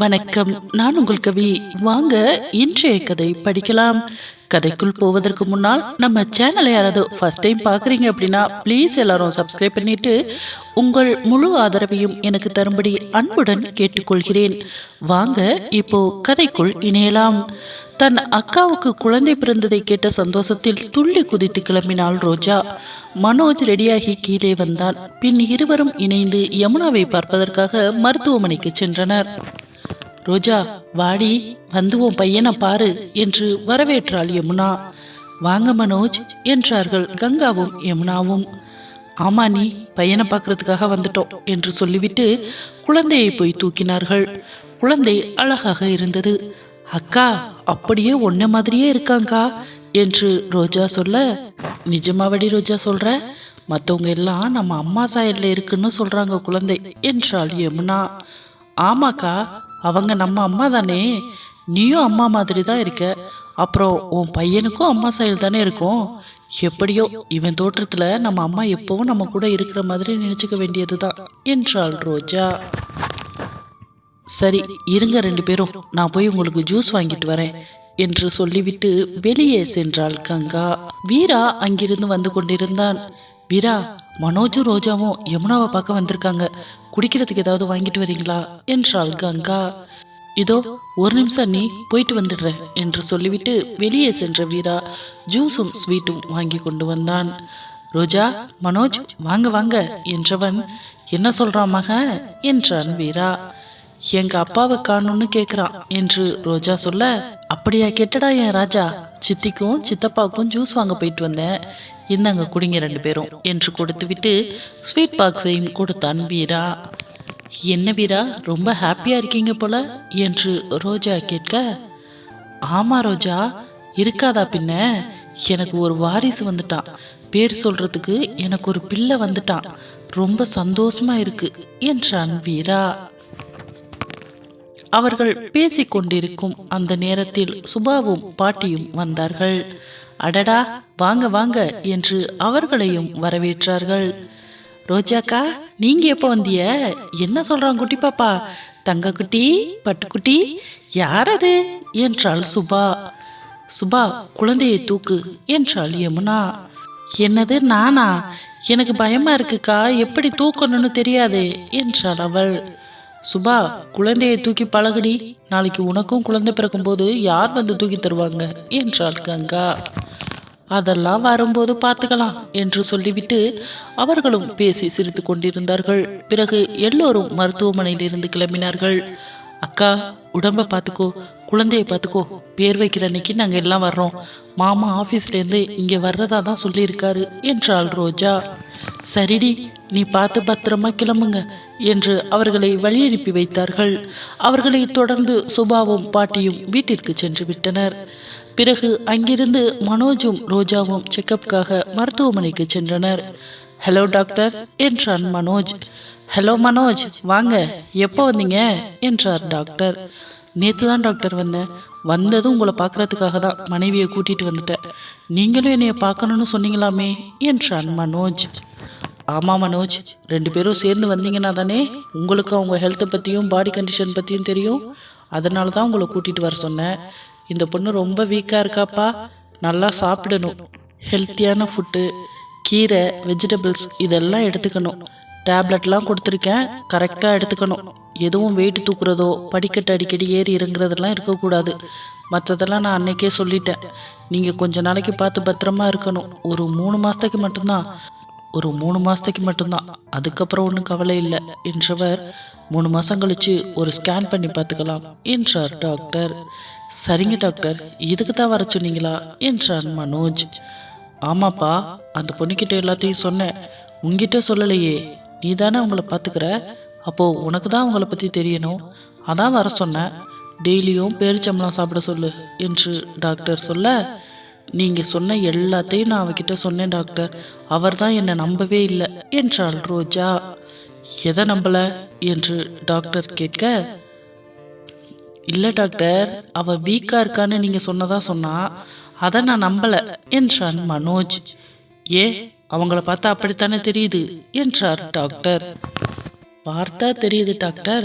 வணக்கம். நான் உங்கள் கவி. வாங்க இன்றைய கதை படிக்கலாம். கதைக்குள் போவதற்கு முன்னால் நம்ம சேனலை யாராவது ஃபர்ஸ்ட் டைம் பார்க்குறீங்க அப்படின்னா ப்ளீஸ் எல்லாரும் சப்ஸ்கிரைப் பண்ணிட்டு உங்கள் முழு ஆதரவையும் எனக்கு தரும்படி அன்புடன் கேட்டுக்கொள்கிறேன். வாங்க இப்போ கதைக்குள் இணையலாம். தன் அக்காவுக்கு குழந்தை பிறந்ததை கேட்ட சந்தோஷத்தில் துள்ளி குதித்து கிளம்பினாள் ரோஜா. மனோஜ் ரெடியாகி கீழே வந்தான். பின் இருவரும் இணைந்து யமுனாவை பார்ப்பதற்காக மருத்துவமனைக்கு சென்றனர். ரோஜா வாடி வந்து உன் பையனை பாரு என்று வரவேற்றாள் யமுனா. வாங்க மனோஜ் என்றார்கள் கங்காவும் யமுனாவும். ஆமா நீ பையனை பார்க்கறதுக்காக வந்துட்டோம் என்று சொல்லிவிட்டு குழந்தையை போய் தூக்கினார்கள். குழந்தை அழகாக இருந்தது. அக்கா அப்படியே ஒன்ன மாதிரியே இருக்காங்கா என்று ரோஜா சொல்ல நிஜமாவடி ரோஜா சொல்ற மற்றவங்க எல்லாம் நம்ம அம்மா சாயல்ல இருக்குன்னு சொல்றாங்க குழந்தை என்றாள் யமுனா. ஆமாக்கா அவங்க நம்ம அம்மா தானே? நீயும் அம்மா மாதிரி தான் இருக்க. அப்புறம் உன் பையனுக்கும் அம்மா சைல் தானே இருக்கும். எப்படியோ இவன் தோற்றத்தில் நம்ம அம்மா எப்போவும் நம்ம கூட இருக்கிற மாதிரி நினைச்சுக்க வேண்டியதுதான் என்றாள் ரோஜா. சரி இருங்க ரெண்டு பேரும். நான் போய் உங்களுக்கு ஜூஸ் வாங்கிட்டு வரேன் என்று சொல்லிவிட்டு வெளியே சென்றாள் கங்கா. வீரா அங்கிருந்து வந்து கொண்டிருந்தான். வீரா மனோஜும் ரோஜாவும் யமுனாவை பார்க்க வந்திருக்காங்க. குடிக்கிறதுக்கு ஏதாவது வாங்கிட்டு வரீங்களா? என்றாள் கங்கா. இதோ ஒரு நிமிஷம் நீ போயிட்டு வந்துடுறேன் என்று சொல்லிவிட்டு வெளியே சென்ற வீரா ஜூஸும் ஸ்வீட்டும் வாங்கி கொண்டு வந்தான். ரோஜா மனோஜ் வாங்க வாங்க என்றவன் என்ன சொல்றான் மக? என்றான் வீரா. எங்க அப்பாவை காணும்னு கேக்குறான் என்று ரோஜா சொல்ல அப்படியா கேட்டடா என் ராஜா? சித்திக்கும் சித்தப்பாவுக்கும் ஜூஸ் வாங்க போயிட்டு வந்தேன். இந்தாங்க குடிங்க ரெண்டு பேரும் என்று கொடுத்துவிட்டு ஸ்வீட் பாக்ஸையும் கொடுத்தான் வீரா. என்ன வீரா ரொம்ப ஹாப்பியா இருக்கீங்க போல என்று ரோஜா கேட்க ஆமா ரோஜா இருக்காதா பின்ன? எனக்கு ஒரு வாரிசு வந்துட்டான். பேர் சொல்றதுக்கு எனக்கு ஒரு பிள்ளை வந்துட்டான். ரொம்ப சந்தோஷமா இருக்கு என்றான் வீரா. அவர்கள் பேசிக் கொண்டிருக்கும் அந்த நேரத்தில் சுபாவும் பாட்டியும் வந்தார்கள். அடடா வாங்க வாங்க என்று அவர்களையும் வரவேற்றார்கள். ரோஜாக்கா நீங்க எப்போ வந்திய? என்ன சொல்றான் குட்டி பாப்பா? தங்க குட்டி பட்டுக்குட்டி யார் அது என்றாள் சுபா. சுபா குழந்தையை தூக்கு என்றாள் யமுனா. என்னது நானா? எனக்கு பயமா இருக்குக்கா எப்படி தூக்கணும்னு தெரியாது என்றாள் அவள். சுபா குழந்தையை தூக்கி பழகுடி. நாளைக்கு உனக்கும் குழந்தை பிறக்கும்போது யார் வந்து தூக்கி தருவாங்க? என்றாள் கங்கா. அதெல்லாம் வரும்போது பார்த்துக்கலாம் என்று சொல்லிவிட்டு அவர்களும் பேசி சிரித்து கொண்டிருந்தார்கள். பிறகு எல்லோரும் மருத்துவமனையிலிருந்து கிளம்பினார்கள். அக்கா உடம்ப பார்த்துக்கோ குழந்தையை பார்த்துக்கோ. பேர் வைக்கிற அன்னைக்கு நாங்கள் எல்லாம் வர்றோம். மாமா ஆஃபீஸ்லேருந்து இங்கே வர்றதா தான் சொல்லியிருக்காரு என்றாள் ரோஜா. சரிடி நீ பார்த்து பத்திரமா கிளம்புங்க என்று அவர்களை வழி அனுப்பி வைத்தார்கள். அவர்களை தொடர்ந்து சுபாவும் பாட்டியும் வீட்டிற்கு சென்று விட்டனர். பிறகு அங்கிருந்து மனோஜும் ரோஜாவும் செக்கப்புக்காக மருத்துவமனைக்கு சென்றனர். ஹலோ டாக்டர் என்றான் மனோஜ். ஹலோ மனோஜ் வாங்க எப்போ வந்தீங்க? என்றார் டாக்டர். நேற்று தான் டாக்டர் வந்தேன். வந்ததும் உங்களை பார்க்கறதுக்காக தான் மனைவியை கூட்டிட்டு வந்துட்டேன். நீங்களும் என்னைய பார்க்கணும்னு சொன்னீங்களாமே என்றான் மனோஜ். ஆமாம் மனோஜ் ரெண்டு பேரும் சேர்ந்து வந்தீங்கன்னா தானே உங்களுக்கு அவங்க ஹெல்த்தை பற்றியும் பாடி கண்டிஷன் பற்றியும் தெரியும். அதனால தான் உங்களை கூட்டிகிட்டு வர சொன்னேன். இந்த பொண்ணு ரொம்ப வீக்காக இருக்காப்பா. நல்லா சாப்பிடணும். ஹெல்த்தியான ஃபுட்டு கீரை வெஜிடபிள்ஸ் இதெல்லாம் எடுத்துக்கணும். டேப்லெட்லாம் கொடுத்துருக்கேன். கரெக்டாக எடுத்துக்கணும். எதுவும் வெயிட் தூக்குறதோ படிக்கட்டு அடிக்கடி ஏறி இறங்குறதெல்லாம் இருக்கக்கூடாது. மற்றதெல்லாம் நான் அன்னைக்கே சொல்லிட்டேன். நீங்கள் கொஞ்ச நாளைக்கு பார்த்து பத்திரமா இருக்கணும். ஒரு மூணு மாதத்துக்கு மட்டும்தான். ஒரு மூணு மாதத்துக்கு மட்டும்தான். அதுக்கப்புறம் ஒன்றும் கவலை இல்லை என்றவர் மூணு மாதம் கழிச்சு ஒரு ஸ்கேன் பண்ணி பார்த்துக்கலாம் என்றார் டாக்டர் சரிங்க டாக்டர் இதுக்கு தான் வர சொன்னீங்களா என்றார் மனோஜ். ஆமாப்பா அந்த பொண்ணுக்கிட்ட எல்லாத்தையும் சொன்னேன். உங்ககிட்ட சொல்லலையே நீ தானே அவங்கள பார்த்துக்கிற? அப்போது உனக்கு தான் அவங்கள பற்றி தெரியணும். அதான் வர சொன்னேன் டெய்லியும் பேரிச்சம்பளம் சாப்பிட சொல்லு என்று டாக்டர் சொல்ல நீங்கள் சொன்ன எல்லாத்தையும் நான் அவகிட்ட சொன்னேன் டாக்டர். அவர் தான் என்னை நம்பவே இல்லை என்றாள் ரோஜா. எதை நம்பலை? என்று டாக்டர் கேட்க இல்லை டாக்டர். அவள் வீக்காக இருக்கான்னு நீங்கள் சொன்னதாக சொன்னா அதை நான் நம்பலை என்றான் மனோஜ். ஏ அவங்கள பார்த்தா அப்படித்தானே தெரியுது? என்றார் டாக்டர். பார்த்தா தெரியுது டாக்டர்.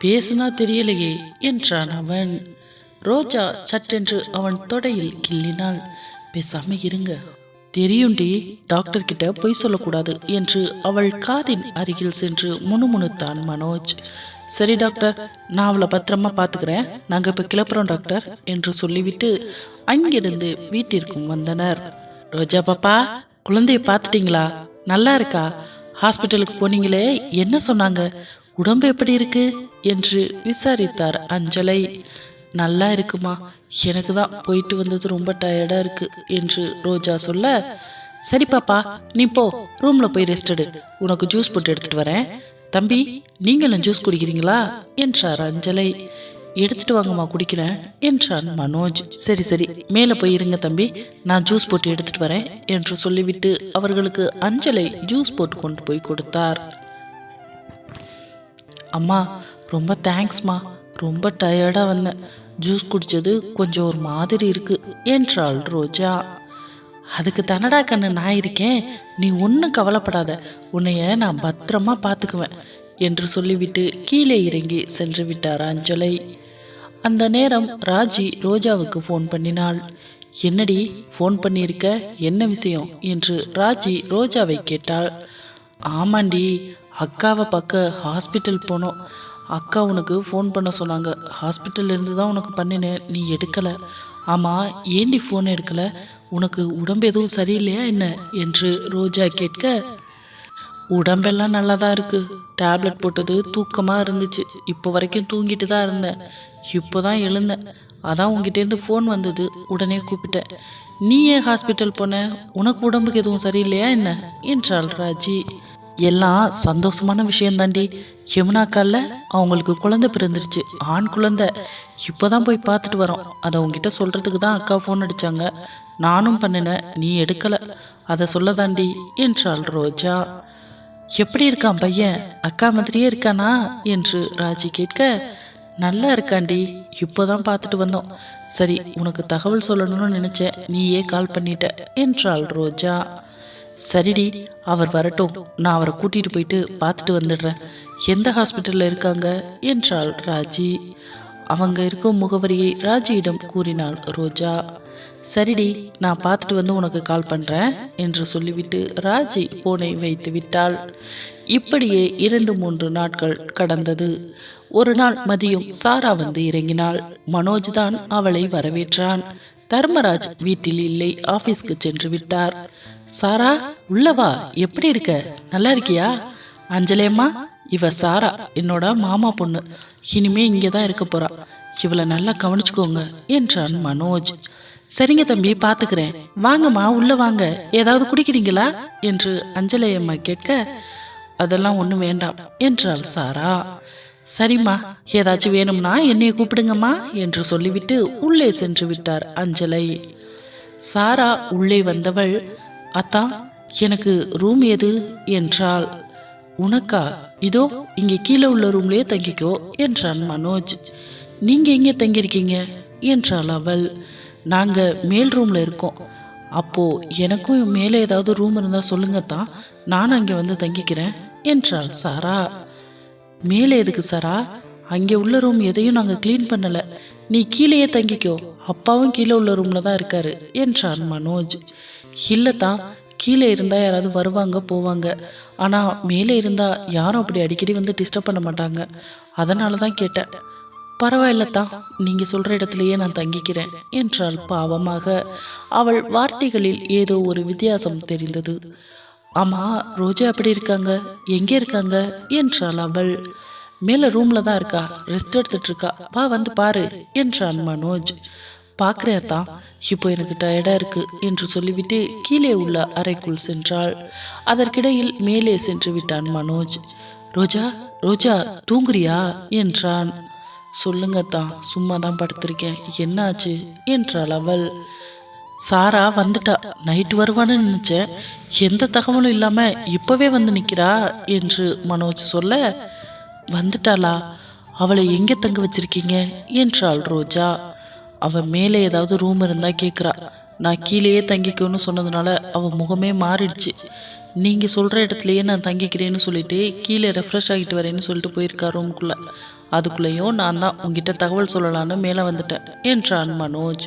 பேசுனா தெரியலையே என்றான் அவன். ரோஜா சட்டென்று அவன் தொடையில் கிள்ளினாள். பேசாம இருங்க. தெரியுண்டி டாக்டர் கிட்ட பொய் சொல்லக்கூடாது என்று அவள் காதின் அருகில் சென்று முணுமுணுத்தான் மனோஜ். சரி டாக்டர் நான் அவளை பத்திரமா பார்த்துக்கிறேன் நாங்கள் இப்போ கிளப்புறோம் டாக்டர் என்று சொல்லிவிட்டு அங்கிருந்து வீட்டிற்கும் வந்தனர். ரோஜா பாப்பா குழந்தைய பார்த்துட்டீங்களா? நல்லா இருக்கா? ஹாஸ்பிட்டலுக்கு போனீங்களே என்ன சொன்னாங்க? உடம்பு எப்படி இருக்கு? என்று விசாரித்தார் அஞ்சலை. நல்லா இருக்குமா? எனக்கு தான் போயிட்டு வந்தது ரொம்ப டயர்டாக இருக்கு என்று ரோஜா சொல்ல சரி பாப்பா நீ போ ரூமில் போய் ரெஸ்ட் எடு. உனக்கு ஜூஸ் போட்டு எடுத்துட்டு வரேன். தம்பி நீங்களும் ஜூஸ் குடிக்கிறீங்களா? என்றார் அஞ்சலை. எடுத்துட்டு வாங்கம்மா குடிக்கிறேன் என்றான் மனோஜ். சரி சரி மேலே போய் இருங்க தம்பி நான் ஜூஸ் போட்டு எடுத்துட்டு வரேன் என்று சொல்லிவிட்டு அவர்களுக்கு அஞ்சலை ஜூஸ் போட்டு கொண்டு போய் கொடுத்தார். அம்மா ரொம்ப தேங்க்ஸ்மா ரொம்ப டயர்டாக வந்தேன் ஜூஸ் குடிச்சது கொஞ்சம் ஒரு மாதிரி இருக்குது என்றாள் ரோஜா. அதுக்கு தன்னடா கண்ணு நான் இருக்கேன் நீ ஒன்றும் கவலைப்படாத உன்னைய நான் பத்திரமா பார்த்துக்குவேன். என்று சொல்லிவிட்டு கீழே இறங்கி சென்று விட்டார் அஞ்சலை. அந்த நேரம் ராஜி ரோஜாவுக்கு ஃபோன் பண்ணினாள். என்னடி ஃபோன் பண்ணியிருக்க? என்ன விஷயம்? என்று ராஜி ரோஜாவை கேட்டாள். ஆமாண்டி அக்காவை பார்க்க ஹாஸ்பிட்டல் போனோம். அக்கா உனக்கு ஃபோன் பண்ண சொன்னாங்க. ஹாஸ்பிட்டல்லேருந்து தான் உனக்கு பண்ணினேன் நீ எடுக்கலை. ஆமாம் ஏண்டி ஃபோன் எடுக்கலை? உனக்கு உடம்பு எதுவும் சரியில்லையா என்ன? என்று ரோஜா கேட்க உடம்பெல்லாம் நல்லா தான் இருக்குது டேப்லெட் போட்டது தூக்கமாக இருந்துச்சு. இப்போ வரைக்கும் தூங்கிட்டு தான் இருந்தேன். இப்போ தான் எழுந்தேன். அதான் உங்ககிட்டேருந்து ஃபோன் வந்தது. உடனே கூப்பிட்டேன். நீ ஏன் ஹாஸ்பிட்டல் போன? உனக்கு உடம்புக்கு எதுவும் சரியில்லையா என்ன? என்றாள் ராஜி. எல்லாம் சந்தோஷமான விஷயம் தாண்டி யமுனாக்கால அவங்களுக்கு குழந்தை பிறந்துருச்சு. ஆண் குழந்தை. இப்போதான் போய் பார்த்துட்டு வரோம். அதை உங்ககிட்ட சொல்கிறதுக்கு தான் அக்கா ஃபோன் அடிச்சாங்க. நானும் பண்ணினேன். நீ எடுக்கலை. அதை சொல்ல தாண்டி என்றாள் ரோஜா. எப்படி இருக்கான் பையன்? அக்கா மாதிரியே இருக்கானா? என்று ராஜி கேட்க நல்லா இருக்காண்டி. இப்போதான் பார்த்துட்டு வந்தோம். சரி உனக்கு தகவல் சொல்லணும்னு நினைச்சேன். நீயே கால் பண்ணிட்ட என்றாள் ரோஜா. சரிடி அவர் வரட்டும். நான் அவரை கூட்டிட்டு போயிட்டு பார்த்துட்டு வந்துடுறேன். எந்த ஹாஸ்பிட்டலில் இருக்காங்க? என்றாள் ராஜி. அவங்க இருக்கும் முகவரியை ராஜியிடம் கூறினாள் ரோஜா. சரிடி நான் பார்த்துட்டு வந்து உனக்கு கால் பண்ணுறேன் என்று சொல்லிவிட்டு ராஜி போனை வைத்து விட்டாள். இப்படியே இரண்டு மூன்று நாட்கள் கடந்தது. ஒரு நாள் மதியம் சாரா வந்து இறங்கினாள். மனோஜ் தான் அவளை வரவேற்றான். தர்மராஜ் வீட்டில் இல்லை ஆபீஸ்க்கு சென்று விட்டார். சாரா உள்ளவா எப்படி இருக்க? நல்லா இருக்கியா? அஞ்சலேம்மா இவ சாரா என்னோட மாமா பொண்ணு. இனிமே இங்கே தான் இருக்க போறா. இவளை நல்லா கவனிச்சுக்கோங்க என்றான் மனோஜ். சரிங்க தம்பி பாத்துக்கிறேன். வாங்கம்மா உள்ள வாங்க. ஏதாவது குடிக்கிறீங்களா? என்று அஞ்சலை அம்மா கேட்க அதெல்லாம் ஒன்றும் வேண்டாம் என்றாள் சாரா. சரிம்மா ஏதாச்சும் வேணும்னா என்னைய கூப்பிடுங்கம்மா என்று சொல்லிவிட்டு உள்ளே சென்று விட்டார் அஞ்சலை. சாரா உள்ளே வந்தவள் அத்தா எனக்கு ரூம் எது? என்றாள். உனக்கா? இதோ இங்கே கீழே உள்ள ரூம்லயே தங்கிக்கோ என்றான் மனோஜ். நீங்க எங்கே தங்கியிருக்கீங்க? என்றாள் அவள். நாங்கள் மேல் ரூமில் இருக்கோம். அப்போது எனக்கும் மேலே ஏதாவது ரூம் இருந்தால் சொல்லுங்க தான் நான் அங்கே வந்து தங்கிக்கிறேன் என்றாள் சாரா. மேலே எதுக்கு சாரா? அங்கே உள்ள ரூம் எதையும் நாங்கள் க்ளீன் பண்ணலை. நீ கீழேயே தங்கிக்கோ. அப்பாவும் கீழே உள்ள ரூமில் தான் இருக்காரு என்றான் மனோஜ். இல்லைத்தான் கீழே இருந்தால் யாராவது வருவாங்க போவாங்க. ஆனால் மேலே இருந்தால் யாரும் அப்படி அடிக்கடி வந்து டிஸ்டர்ப் பண்ண மாட்டாங்க. அதனால தான் கேட்டேன். பரவாயில்லத்தான் நீங்க சொல்ற இடத்துலயே நான் தங்கிக்கிறேன் என்றாள் பாவமாக. அவள் வார்த்தைகளில் ஏதோ ஒரு வித்தியாசம் தெரிந்தது. ஆமா ரோஜா எப்படி இருக்காங்க? எங்கே இருக்காங்க? என்றாள் அவள். மேல ரூம்ல தான் இருக்கா ரெஸ்ட் எடுத்துட்டு இருக்கா. வா வந்து பாரு என்றான் மனோஜ். பார்க்குறியாத்தான் இப்போ எனக்கு டயர்டா இருக்கு என்று சொல்லிவிட்டு கீழே உள்ள அறைக்குள் சென்றாள். அதற்கிடையில் மேலே சென்று விட்டான் மனோஜ். ரோஜா ரோஜா தூங்குறியா? என்றான். சொல்லுங்கத்தான் சும்மா தான் படுத்திருக்கேன். என்னாச்சு? என்றாள் அவள். சாரா வந்துட்டா. நைட்டு வருவான்னு நினச்சேன். எந்த தகவலும் இல்லாமல் இப்போவே வந்து நிற்கிறா என்று மனோஜ் சொல்ல வந்துட்டாளா? அவளை எங்கே தங்க வச்சிருக்கீங்க? என்றாள் ரோஜா. அவள் மேலே ஏதாவது ரூம் இருந்தால் கேட்குறா நான் கீழேயே தங்கிக்கணும்னு சொன்னதுனால அவள் முகமே மாறிடுச்சு. நீங்கள் சொல்கிற இடத்துலையே நான் தங்கிக்கிறேன்னு சொல்லிட்டு கீழே ரெஃப்ரெஷ் ஆகிட்டு வரேன்னு சொல்லிட்டு போயிருக்கா ரூம்குள்ளே அதுக்குள்ளேயும் நான் தான் உங்ககிட்ட தகவல் சொல்லலான்னு மேலே வந்துட்டேன் என்றான் மனோஜ்.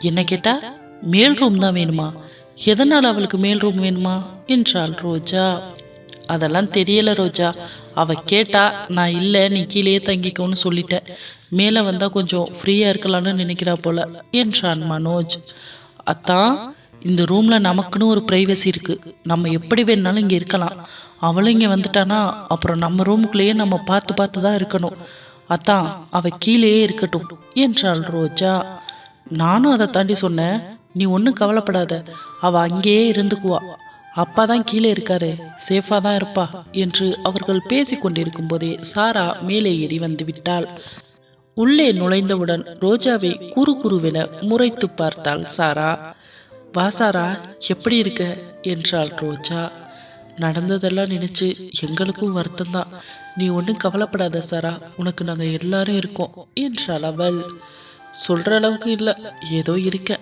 என்ன கேட்டா? மேல் ரூம் தான் வேணுமா? எதனால் அவளுக்கு மேல் ரூம் வேணுமா? என்றாள் ரோஜா. அதெல்லாம் தெரியல ரோஜா. அவ கேட்டா நான் இல்லை நீ கீழே தங்கிக்கோன்னு சொல்லிட்டேன். மேலே வந்தால் கொஞ்சம் ஃப்ரீயாக இருக்கலாம்னு நினைக்கிறா போல என்றான் மனோஜ். அத்தான் இந்த ரூமில் நமக்குன்னு ஒரு ப்ரைவசி இருக்குது நம்ம எப்படி வேணாலும் இங்கே இருக்கலாம். அவளும் இங்கே வந்துட்டானா அப்புறம் நம்ம ரூமுக்குள்ளேயே நம்ம பார்த்து பார்த்து தான் இருக்கணும். அதான் அவ கீழேயே இருக்கட்டும் என்றாள் ரோஜா. நானும் அதை தாண்டி சொன்னேன் நீ ஒன்றும் கவலைப்படாத அவ அங்கேயே இருந்துக்குவா. அப்பா தான் கீழே இருக்காரு சேஃபாக தான் இருப்பா என்று அவர்கள் பேசி கொண்டிருக்கும் போதே சாரா மேலே ஏறி வந்து விட்டாள். உள்ளே நுழைந்தவுடன் ரோஜாவை குறு குறுவென முறைத்து பார்த்தாள் சாரா. வாசாரா எப்படி இருக்க? என்றாள் ரோஜா. நடந்ததெல்லாம் நினைச்சு எங்களுக்கும் வருத்தம்தான். நீ ஒன்றும் கவலைப்படாத சாரா. உனக்கு நாங்கள் எல்லாரும் இருக்கோம் என்றாள் அவள். சொல்ற அளவுக்கு இல்லை. ஏதோ இருக்க.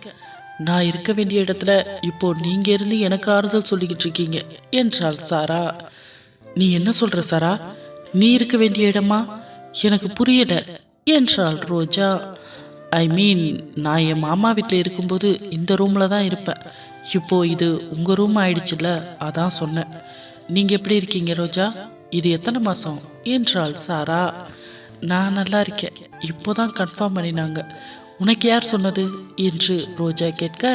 நான் இருக்க வேண்டிய இடத்துல இப்போ நீங்க இருந்து எனக்கு ஆறுதல் சொல்லிக்கிட்டு இருக்கீங்க என்றாள் சாரா. நீ என்ன சொல்ற சாரா? நீ இருக்க வேண்டிய இடமா? எனக்கு புரியல என்றாள் ரோஜா. ஐ மீன் நான் என் மாமா வீட்டில் இருக்கும்போது இந்த ரூமில் தான் இருப்பேன். இப்போது இது உங்கள் ரூம் ஆயிடுச்சுல்ல அதான் சொன்னேன். நீங்கள் எப்படி இருக்கீங்க ரோஜா? இது எத்தனை மாதம் என்றாள் சாரா. நான் நல்லா இருக்கேன். இப்போ தான் கன்ஃபார்ம் பண்ணினாங்க. உனக்கு யார் சொன்னது? என்று ரோஜா கேட்க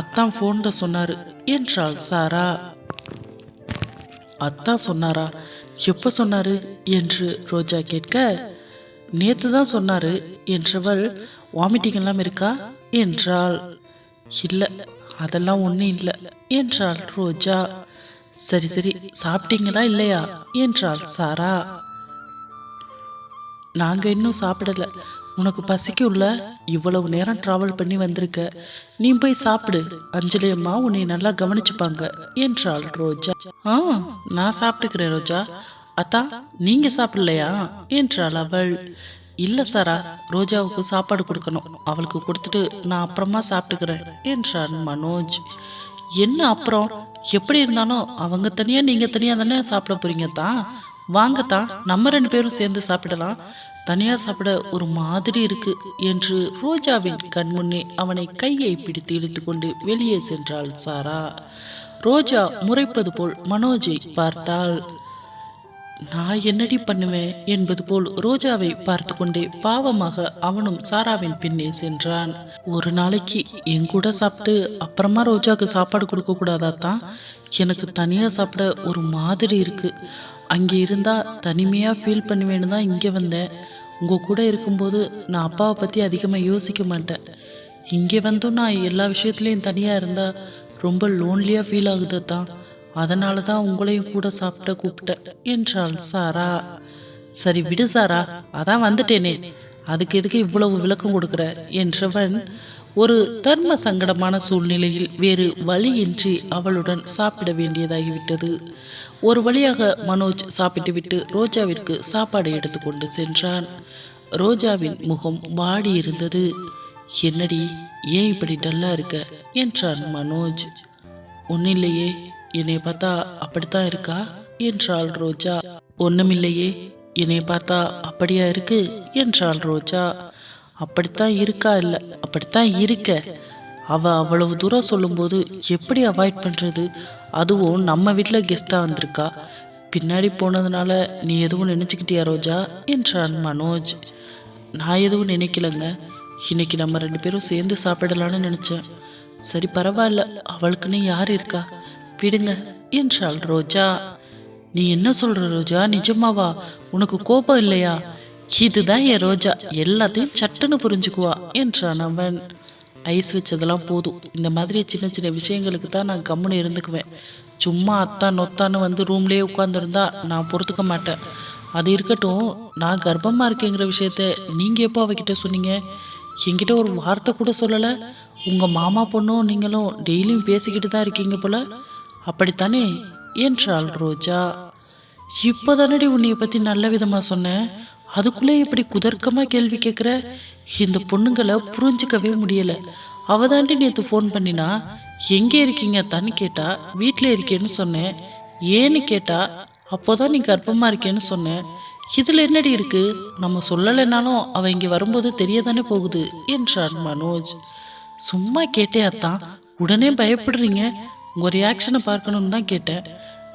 அத்தான் ஃபோனில் சொன்னார் என்றாள் சாரா. அத்தான் சொன்னாரா? எப்போ சொன்னார்? என்று ரோஜா கேட்க நேத்து தான் சொன்னாரு என்றவள் வாமிட்டிங் எல்லாம் இருக்கா? என்றாள். இல்லை அதெல்லாம் ஒன்றும் இல்லை என்றாள் ரோஜா. சரி சரி சாப்பிட்டீங்களா இல்லையா? என்றாள் சாரா. நாங்க இன்னும் சாப்பிடல. உனக்கு பசிக்குள்ள இவ்வளவு நேரம் டிராவல் பண்ணி வந்திருக்க. நீ போய் சாப்பிடு. அஞ்சலி அம்மா உன்னை நல்லா கவனிச்சுப்பாங்க என்றாள் ரோஜா. ஆ நான் சாப்பிட்டுக்கிறேன் ரோஜா. அத்தா நீங்க சாப்பிடலையா? என்றாள் அவள். இல்ல சாரா ரோஜாவுக்கு சாப்பாடு கொடுக்கணும். அவளுக்கு கொடுத்துட்டு நான் அப்புறமா சாப்பிட்டுக்கிறேன் என்றான் மனோஜ். என்ன அப்புறம்? எப்படி இருந்தாலும் அவங்க தனியா நீங்க தனியா தானே சாப்பிட போறீங்க தான் வாங்கத்தான் நம்ம ரெண்டு பேரும் சேர்ந்து சாப்பிடலாம். தனியா சாப்பிட ஒரு மாதிரி இருக்கு என்று ரோஜாவின் கண்முன்னே அவனை கையை பிடித்து இழுத்துக்கொண்டு வெளியே சென்றாள் சாரா. ரோஜா முறைப்பது போல் மனோஜை பார்த்தாள். நான் என்னடி பண்ணுவேன் என்பது போல் ரோஜாவை பார்த்து கொண்டே பாவமாக அவனும் சாராவின் பின்னே சென்றான். ஒரு நாளைக்கு என் கூட சாப்பிட்டு அப்புறமா ரோஜாவுக்கு சாப்பாடு கொடுக்க கூடாதா தான்? எனக்கு தனியா சாப்பிட ஒரு மாதிரி இருக்கு. அங்கே இருந்தா தனிமையா ஃபீல் பண்ணுவேன்னு தான் இங்கே வந்தேன். உங்க கூட இருக்கும்போது நான் அப்பாவை பத்தி அதிகமாக யோசிக்க மாட்டேன். இங்கே வந்தும் நான் எல்லா விஷயத்துலையும் தனியா இருந்தா ரொம்ப லோன்லியா ஃபீல் ஆகுது தான். அதனால தான் உங்களையும் கூட சாப்பிட கூப்பிட்டேன் என்றாள் சாரா. சரி விடு சாரா அதான் வந்துட்டேனே. அதுக்கு எதுக்கு இவ்வளவு விளக்கம் கொடுக்குற என்றவன் ஒரு தர்ம சங்கடமான சூழ்நிலையில் வேறு வழியின்றி அவளுடன் சாப்பிட வேண்டியதாகிவிட்டது. ஒரு வழியாக மனோஜ் சாப்பிட்டுவிட்டு ரோஜாவிற்கு சாப்பாடு எடுத்துக்கொண்டு சென்றான். ரோஜாவின் முகம் வாடி இருந்தது என்னடி ஏன் இப்படி டல்லா இருக்க? என்றான் மனோஜ். ஒன்னில்லையே என்னை பார்த்தா அப்படித்தான் இருக்கா? என்றாள் ரோஜா. ஒண்ணுமில்லையே என்னை பார்த்தா அப்படியா இருக்கு? என்றாள் ரோஜா. அப்படித்தான் இருக்கா இல்ல அப்படித்தான் இருக்க. அவ அவ்வளவு தூரம் சொல்லும்போது எப்படி அவாய்ட் பண்றது? அதுவும் நம்ம வீட்டில் கெஸ்டா வந்திருக்கா. பின்னாடி போனதுனால நீ எதுவும் நினைச்சுக்கிட்டியா ரோஜா? என்றான் மனோஜ். நான் எதுவும் நினைக்கலங்க. இன்னைக்கு நம்ம ரெண்டு பேரும் சேர்ந்து சாப்பிடலான்னு நினைச்சேன். சரி பரவாயில்ல. அவளுக்குன்னு யார் இருக்கா? விடுங்க என்றாள் ரோஜா. நீ என்ன சொல்ற ரோஜா? நிஜமாவா? உனக்கு கோபம் இல்லையா? இதுதான் என் ரோஜா. எல்லாத்தையும் சட்டுன்னு புரிஞ்சுக்குவா என்றான் அவன். ஐஸ் வச்சதெல்லாம் போதும். இந்த மாதிரி சின்ன சின்ன விஷயங்களுக்கு தான் நான் கம்முன்னு இருந்துக்குவேன். சும்மா அத்தான் நொத்தான்னு வந்து ரூம்லேயே உட்காந்துருந்தா நான் பொறுத்துக்க மாட்டேன். அது இருக்கட்டும் நான் கர்ப்பமாக இருக்கேங்கிற விஷயத்த நீங்கள் எப்போ அவகிட்ட சொன்னீங்க? என்கிட்ட ஒரு வார்த்தை கூட சொல்லலை. உங்கள் மாமா பொண்ணும் நீங்களும் டெய்லியும் பேசிக்கிட்டு தான் இருக்கீங்க போல. அப்படித்தானே? என்றாள் ரோஜா. இப்போதானடி உன்னைய பற்றி நல்ல விதமாக சொன்னேன் அதுக்குள்ளே இப்படி குதர்க்கமாக கேள்வி கேட்குற? இந்த பொண்ணுங்களை புரிஞ்சிக்கவே முடியலை. அவ தாண்டி நேற்று ஃபோன் பண்ணினா எங்கே இருக்கீங்க? தானே கேட்டா வீட்டில் இருக்கேன்னு சொன்னேன். ஏன்னு கேட்டா? அப்போதான் நீ கர்ப்பமாக இருக்கேன்னு சொன்னேன் இதில் என்னடி இருக்கு? நம்ம சொல்லலைனாலும் அவள் இங்கே வரும்போது தெரியதானே போகுது என்றார் மனோஜ். சும்மா கேட்டே அத்தான். உடனே பயப்படுறீங்க. உங்கள் ரியாக்ஷனை பார்க்கணும்னு தான் கேட்டேன்.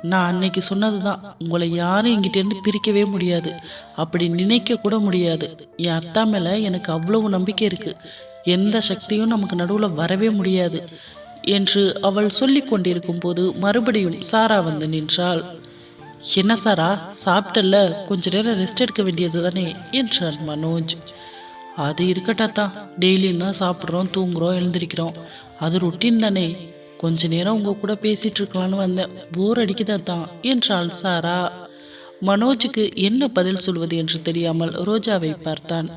நான் அன்னைக்கு சொன்னது தான் உங்களை யாரும் என்கிட்டேருந்து பிரிக்கவே முடியாது. அப்படி நினைக்க கூட முடியாது. என் அத்தா மேலே எனக்கு அவ்வளவு நம்பிக்கை இருக்கு. எந்த சக்தியும் நமக்கு நடுவில் வரவே முடியாது என்று அவள் சொல்லி கொண்டிருக்கும் போது மறுபடியும் சாரா வந்து நின்றாள். என்ன சாரா சாப்பிட்டல்ல? கொஞ்ச நேரம் ரெஸ்ட் எடுக்க வேண்டியது தானே? என்றார் மனோஜ். அது இருக்கட்டாத்தா. டெய்லியும் தான் சாப்பிட்றோம் தூங்குறோம் எழுந்திருக்கிறோம். அது ரொட்டீன் தானே. கொஞ்ச நேரம் உங்க கூட பேசிட்டு இருக்கலான்னு வந்தேன் போர் அடிக்குதாத்தான் என்றாள் சாரா. மனோஜுக்கு என்ன பதில் சொல்வது என்று தெரியாமல் ரோஜாவை பார்த்தான்.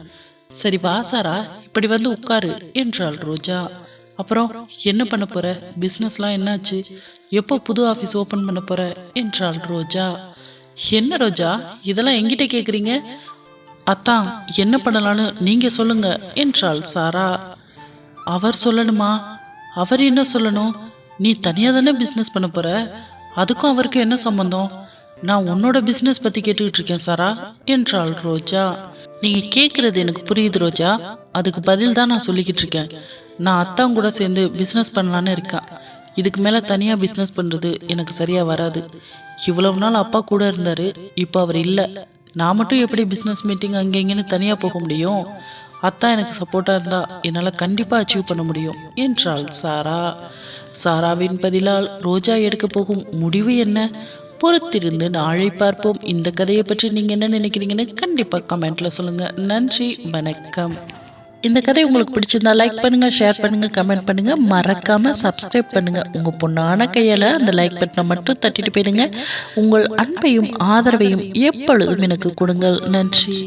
சரி வா சாரா இப்படி வந்து உட்காரு என்றாள் ரோஜா. அப்புறம் என்ன பண்ண போற? பிஸ்னஸ்லாம் என்னாச்சு? எப்போ புது ஆஃபீஸ் ஓப்பன் பண்ண போற? என்றாள் ரோஜா. என்ன ரோஜா இதெல்லாம் எங்கிட்ட கேட்குறீங்க அத்தான் என்ன பண்ணலான்னு நீங்க சொல்லுங்க என்றாள் சாரா. அவர் சொல்லணுமா? அவர் என்ன சொல்லணும்? நீ தனியாக தானே பிஸ்னஸ் பண்ண போற? அதுக்கும் அவருக்கு என்ன சம்பந்தம்? நான் உன்னோட பிஸ்னஸ் பற்றி கேட்டுக்கிட்டு இருக்கேன் சாரா என்றாள் ரோஜா. நீங்கள் கேட்குறது எனக்கு புரியுது ரோஜா. அதுக்கு பதில் தான் நான் சொல்லிக்கிட்டு இருக்கேன். நான் அத்தான் கூட சேர்ந்து பிஸ்னஸ் பண்ணலான்னு இருக்கேன் இதுக்கு மேலே தனியாக பிஸ்னஸ் பண்ணுறது எனக்கு சரியாக வராது. இவ்வளவு நாள் அப்பா கூட இருந்தார் இப்போ அவர் இல்லை. நான் மட்டும் எப்படி பிஸ்னஸ் மீட்டிங் அங்கே இங்கேன்னு தனியாக போக முடியும்? அத்தா எனக்கு சப்போர்ட்டாக இருந்தால் என்னால் கண்டிப்பாக அச்சீவ் பண்ண முடியும் என்றாள் சாரா. சாராவின் பதிலால் ரோஜா எடுக்க போகும் முடிவு என்ன? பொறுத்திருந்து நாளை பார்ப்போம். இந்த கதையை பற்றி நீங்கள் என்ன நினைக்கிறீங்கன்னு கண்டிப்பாக கமெண்ட்டில் சொல்லுங்கள் நன்றி வணக்கம். இந்த கதை உங்களுக்கு பிடிச்சிருந்தா லைக் பண்ணுங்கள் ஷேர் பண்ணுங்கள் கமெண்ட் பண்ணுங்கள் மறக்காமல் சப்ஸ்கிரைப் பண்ணுங்கள் உங்கள் பொண்ணான கையால் அந்த லைக் பட்டனை மட்டும் தட்டிட்டு போயிடுங்க. உங்கள் அன்பையும் ஆதரவையும் எப்பொழுதும் எனக்கு கொடுங்கள். நன்றி.